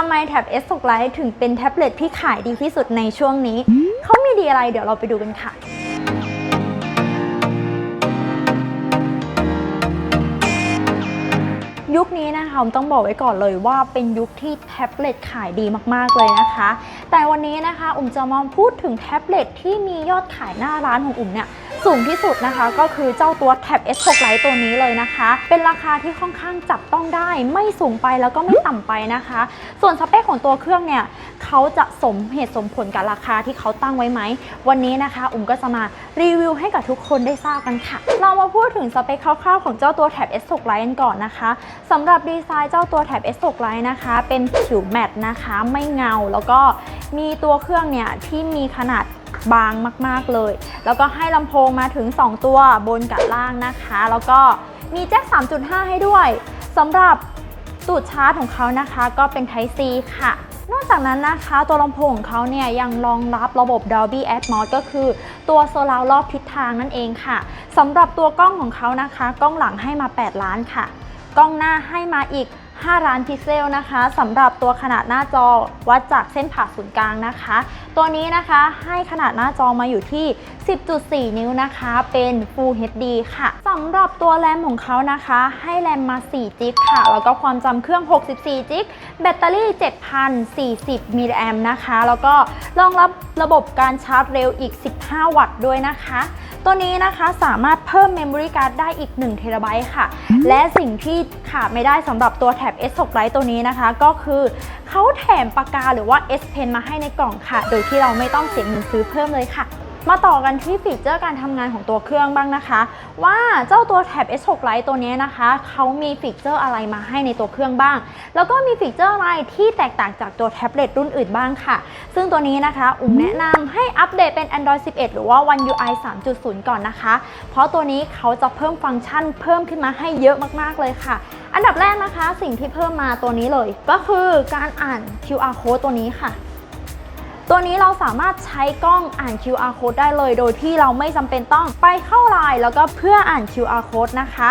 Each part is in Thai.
ทำไมแท็บ S 6 Lite ถึงเป็นแท็บเล็ตที่ขายดีที่สุดในช่วงนี้ เขามีดีอะไรเดี๋ยวเราไปดูกันค่ะ ยุคนี้นะคะผมต้องบอกไว้ก่อนเลยว่าเป็นยุคที่แท็บเล็ตขายดีมากๆเลยนะคะ แต่วันนี้นะคะอุ่มจะมาพูดถึงแท็บเล็ตที่มียอดขายหน้าร้านของอุ่มเนี่ยสูงที่สุดนะคะก็คือเจ้าตัวแท็บ S6 Lite ตัวนี้เลยนะคะ เป็นราคาที่ค่อนข้างจับต้องได้ไม่สูงไปแล้วก็ไม่ต่ำไปนะคะ ส่วนสเปคของตัวเครื่องเนี่ยเขาจะสมเหตุสมผลกับราคาที่เขาตั้งไว้ไหม วันนี้นะคะ อุ่มก็จะมารีวิวให้กับทุกคนได้ทราบกันค่ะ เรามาพูดถึงสเปคคร่าวๆของเจ้าตัวแท็บ S6 Lite กันก่อนนะคะสำหรับดีไซน์เจ้าตัวแท็บ S6 Lite นะคะ เป็นผิวแมตต์นะคะไม่เงา แล้วก็มีตัวเครื่องเนี่ยที่มีขนาดบางมาก ๆ เลย แล้วก็ให้ลำโพงมาถึง 2 ตัวบนกับล่างนะคะ แล้วก็มีแจ็ค 3.5 ให้ด้วยสำหรับตูดชาร์จของเขานะคะ ก็เป็น Type C ค่ะ นอกจากนั้นนะคะตัวลำโพงของเขาเนี่ยยังรองรับระบบ Dolby Atmos ก็คือตัวโซลารอบทิศทางนั่นเองค่ะสำหรับตัวกล้องของเขานะคะ กล้องหลังให้มา 8 ล้านค่ะ กล้องหน้าให้มาอีก 5 ล้านพิกเซลนะคะสำหรับตัวขนาดหน้าจอวัดจากเส้นผ่าศูนย์กลางนะคะ ตัวนี้นะคะให้ขนาดหน้าจอมาอยู่ที่ 10.4 นิ้วนะคะ เป็น Full HD ค่ะสำหรับตัวแรมของเขานะคะ ให้แรมมา 4 จิกค่ะ แล้วก็ความจำเครื่อง 64 จิก แบตเตอรี่ 7,040มิลลิแอมนะคะ แล้วก็รองรับระบบการชาร์จเร็วอีก 15 วัตต์ด้วยนะคะ ตัวนี้นะคะสามารถเพิ่ม Memory Card ได้อีก1 t b ค่ะ และสิ่งที่ขาดไม่ได้สำหรับตัวแท็บ S6 Lite ตัวนี้นะคะ ก็คือเขาแถมปากกาหรือว่า S Pen มาให้ในกล่องค่ะ โดยที่เราไม่ต้องเสียเงินซื้อเพิ่มเลยค่ะ มาต่อกันที่ฟีเจอร์การทำงานของตัวเครื่องบ้างนะคะ ว่าเจ้าตัวแท็บ S6 Lite ตัวนี้นะคะเขามีฟีเจอร์อะไรมาให้ในตัวเครื่องบ้าง แล้วก็มีฟีเจอร์อะไรที่แตกต่างจากตัวแท็บเล็ตรุ่นอื่นบ้างค่ะ ซึ่งตัวนี้นะคะอุ่มแนะนำให้อัปเดตเป็น Android 11 หรือว่า One UI 3.0 ก่อนนะคะ เพราะตัวนี้เขาจะเพิ่มฟังก์ชันเพิ่มขึ้นมาให้เยอะมากๆเลยค่ะอันดับแรกนะคะสิ่งที่เพิ่มมาตัวนี้เลย ก็คือการอ่าน QR code ตัวนี้ค่ะ ตัวนี้เราสามารถใช้กล้องอ่าน QR code ได้เลย โดยที่เราไม่จำเป็นต้องไปเข้าไลน์แล้วก็เพื่ออ่าน QR code นะคะ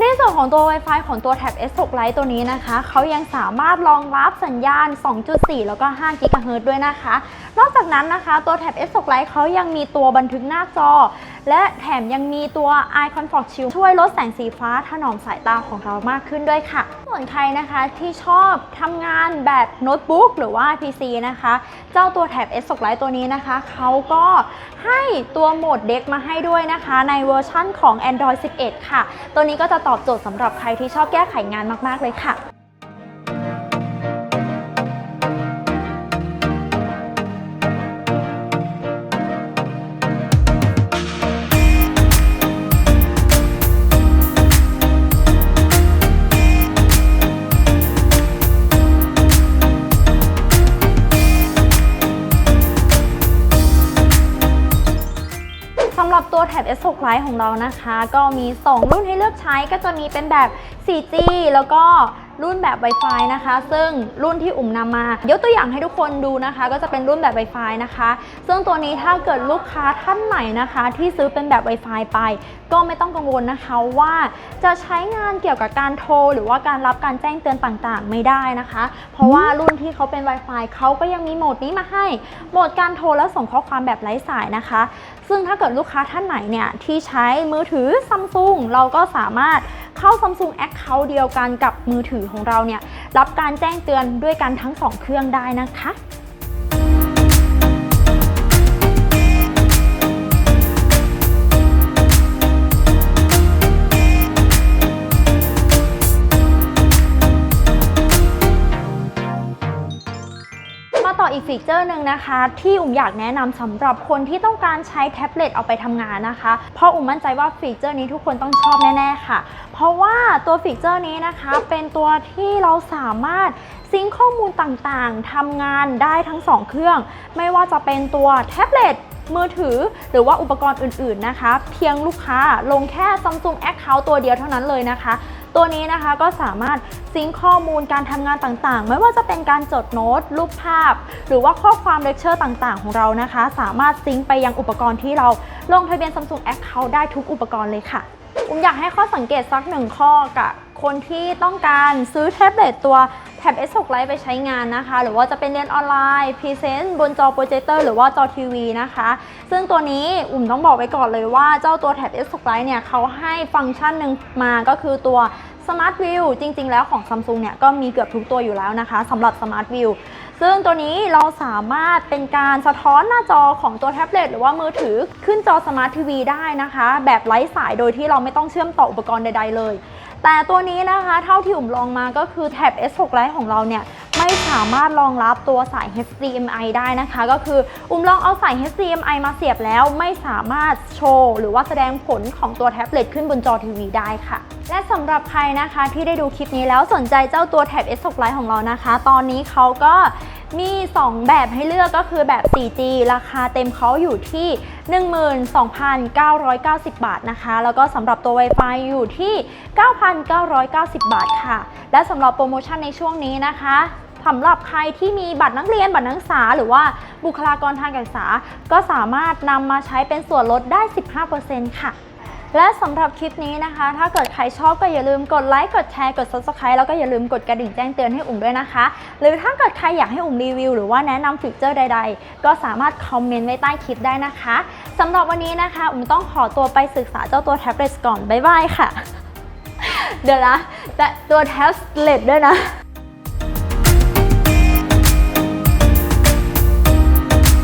ในส่วนของตัว Wi-Fi ของตัวแท็บ S6 Lite ตัวนี้นะคะ เขายังสามารถรองรับสัญญาณ 2.4 แล้วก็5 GHz ด้วยนะคะ นอกจากนั้นนะคะ ตัวแท็บ S6 Lite เขายังมีตัวบันทึกหน้าจอ และแถมยังมีตัว Eye Comfort Shield ช่วยลดแสงสีฟ้าถนอมสายตาของเรามากขึ้นด้วยค่ะ ส่วนใครนะคะที่ชอบทำงานแบบโน้ตบุ๊กหรือว่า PC นะคะ เจ้าตัวแท็บ S6 Lite ตัวนี้นะคะ เขาก็ให้ตัวโหมดเด็กมาให้ด้วยนะคะ ในเวอร์ชั่นของ Android 11 ค่ะ ตัวนี้ก็จะตอบโจทย์สำหรับใครที่ชอบแก้ไขงานมาก ๆ เลยค่ะำหรับตัวแท็บ S6 Lite ของเรานะคะ ก็มี 2 รุ่นให้เลือกใช้ก็จะมีเป็นแบบ 4G แล้วก็ รุ่นแบบ Wi-Fi นะคะ ซึ่งรุ่นที่อุ่มนำมายกตัวอย่างให้ทุกคนดูนะคะ ก็จะเป็นรุ่นแบบ Wi-Fi นะคะ ซึ่งตัวนี้ถ้าเกิดลูกค้าท่านไหนนะคะ ที่ซื้อเป็นแบบ Wi-Fi ไป ก็ไม่ต้องกังวลนะคะว่าจะใช้งานเกี่ยวกับการโทร หรือว่าการรับการแจ้งเตือนต่างๆ ไม่ได้นะคะ เพราะว่ารุ่นที่เขาเป็น Wi-Fi เขาก็ยังมีโหมดนี้มาให้ โหมดการโทรและส่งข้อความแบบไร้สายนะคะ ซึ่งถ้าเกิดลูกค้าท่านไหนเนี่ยที่ใช้มือถือซัมซุงเราก็สามารถ เข้า Samsung Account เดียวกันกับมือถือของเราเนี่ยรับการแจ้งเตือนด้วยกันทั้ง 2 เครื่องได้นะคะ ฟีเจอร์หนึ่งนะคะ ที่อุ่มอยากแนะนำสำหรับคนที่ต้องการใช้แท็บเล็ตเอาไปทำงานนะคะ เพราะอุ่มมั่นใจว่าฟีเจอร์นี้ทุกคนต้องชอบแน่ๆค่ะ เพราะว่าตัวฟีเจอร์นี้นะคะเป็นตัวที่เราสามารถซิงค์ข้อมูลต่างๆทำงานได้ทั้ง 2 เครื่อง ไม่ว่าจะเป็นตัวแท็บเล็ตมือถือหรือว่าอุปกรณ์อื่นๆนะคะ เพียงลูกค้าลงแค่ Samsung Account ตัวเดียวเท่านั้นเลยนะคะ ตัวนี้นะคะก็สามารถซิงค์ข้อมูลการทำงานต่างๆ ไม่ว่าจะเป็นการจดโน้ต รูปภาพ หรือว่าข้อความเลคเชอร์ต่างๆ ของเรานะคะ สามารถซิงค์ไปยังอุปกรณ์ที่เราลงทะเบียน Samsung Account ได้ทุกอุปกรณ์เลยค่ะ ผมอยากให้ข้อสังเกตสักหนึ่งข้อกับคนที่ต้องการซื้อแท็บเล็ตตัวแท็บ S6 Lite ไปใช้งานนะคะ หรือว่าจะเป็นเรียนออนไลน์พรีเซนต์บนจอโปรเจคเตอร์หรือว่าจอทีวีนะคะ ซึ่งตัวนี้อุ่มต้องบอกไว้ก่อนเลยว่าเจ้าตัวแท็บ S6 Lite เนี่ยเขาให้ฟังก์ชันหนึ่งมาก็คือตัว Smart View จริง ๆ แล้วของ Samsung เนี่ยก็มีเกือบทุกตัวอยู่แล้วนะคะสำหรับ Smart View ซึ่งตัวนี้เราสามารถเป็นการสะท้อนหน้าจอของตัวแท็บเล็ตหรือว่ามือถือขึ้นจอสมาร์ททีวีได้นะคะ แบบไร้สายโดยที่เราไม่ต้องเชื่อมต่ออุปกรณ์ใด ๆ เลย แต่ตัวนี้นะคะเท่าที่อุ่มลองมาก็คือแท็บ S6 Lite ของเราเนี่ย ไม่สามารถรองรับตัวสาย HDMI ได้นะคะ ก็คืออุ้มลองเอาสาย HDMI มาเสียบแล้วไม่สามารถโชว์หรือว่าแสดงผลของตัวแท็บเล็ตขึ้นบนจอทีวีได้ค่ะ และสำหรับใครนะคะที่ได้ดูคลิปนี้แล้วสนใจเจ้าตัวแท็บ S6 Lite ของเรานะคะ ตอนนี้เขาก็มี 2 แบบให้เลือกก็คือแบบ 4G ราคาเต็มเขาอยู่ที่ 12,990 บาทนะคะ แล้วก็สำหรับตัว Wi-Fi อยู่ที่ 9,990 บาทค่ะ และสำหรับโปรโมชั่นในช่วงนี้นะคะ สำหรับใครที่มีบัตรนักเรียนบัตรนักศึกษา หรือว่าบุคลากรทางการศึกษา ก็สามารถนำมาใช้เป็นส่วนลดได้ 15%ค่ะและสำหรับคลิปนี้นะคะ ถ้าเกิดใครชอบก็อย่าลืมกดไลค์ กดแชร์ กด subscribe แล้วก็อย่าลืมกดกระดิ่งแจ้งเตือนให้อุ่มด้วยนะคะ หรือถ้าเกิดใครอยากให้อุ่มรีวิว หรือว่าแนะนำฟีเจอร์ใด ๆ ก็สามารถคอมเมนต์ไว้ใต้คลิปได้นะคะสำหรับวันนี้นะคะ อุ่มต้องขอตัวไปศึกษาเจ้าตัวแท็บเล็ตก่อน บ๊ายบายค่ะ เดี๋ยวนะแต่ตัวแท็บเล็ตด้วยนะ